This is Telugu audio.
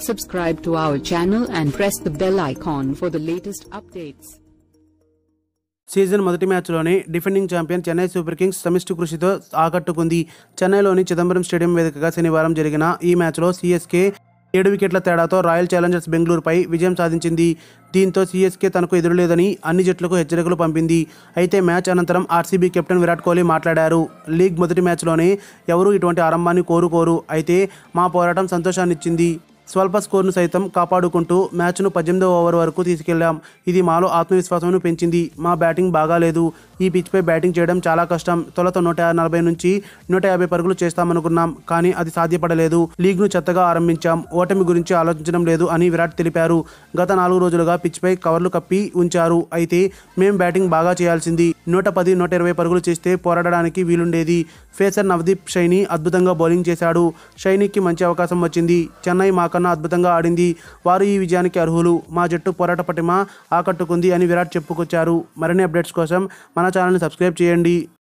Subscribe to our channel and press the bell icon for the latest updates. Season మొదటి మ్యాచ్లోనే defending champion Chennai Super Kings సమిష్టి కృషితో ఆకట్టుకుంది చెన్నైలోని చిదంబరం స్టేడియం వేదికగా శనివారం జరిగిన ఈ మ్యాచ్లో సీఎస్కే ఏడు వికెట్ల తేడాతో రాయల్ ఛాలెంజర్స్ బెంగళూరుపై విజయం సాధించింది. దీంతో సీఎస్కే తనకు ఎదురులేదని అన్ని జట్లకు హెచ్చరికలు పంపింది. అయితే మ్యాచ్ అనంతరం ఆర్సీబీ కెప్టెన్ విరాట్ కోహ్లీ మాట్లాడారు. లీగ్ మొదటి మ్యాచ్లోనే ఎవరూ ఇటువంటి ఆరంభాన్ని కోరుకోరు. అయితే మా పోరాటం సంతోషాన్నిచ్చింది. స్వల్ప స్కోర్ను సైతం కాపాడుకుంటూ మ్యాచ్ను పద్దెనిమిదవ ఓవర్ వరకు తీసుకెళ్ళాం. ఇది మాలో ఆత్మవిశ్వాసంను పెంచింది. మా బ్యాటింగ్ బాగాలేదు. ఈ పిచ్పై బ్యాటింగ్ చేయడం చాలా కష్టం. తొలత నూట నలభై నుంచి నూట యాభై పరుగులు చేస్తామనుకున్నాం. కానీ అది సాధ్యపడలేదు. లీగ్ను చెత్తగా ఆరంభించాం. ఓటమి గురించి ఆలోచించడం లేదు అని విరాట్ తెలిపారు. గత నాలుగు రోజులుగా పిచ్పై కవర్లు కప్పి ఉంచారు. అయితే మేం బ్యాటింగ్ బాగా చేయాల్సింది. నూట పది నూట ఇరవై పరుగులు చేస్తే పోరాడడానికి వీలుండేది. ఫేసర్ నవదీప్ షైని అద్భుతంగా బౌలింగ్ చేశాడు. షైనీకి మంచి అవకాశం వచ్చింది. చెన్నై కన్నా అద్భుతంగా ఆడింది. వారు ఈ విజయానికి అర్హులు. మా జట్టు పోరాట పటిమ ఆకట్టుకుంది అని విరాట్ చెప్పుకొచ్చారు. మరిన్ని అప్డేట్స్ కోసం మన ఛానల్ని సబ్స్క్రైబ్ చేయండి.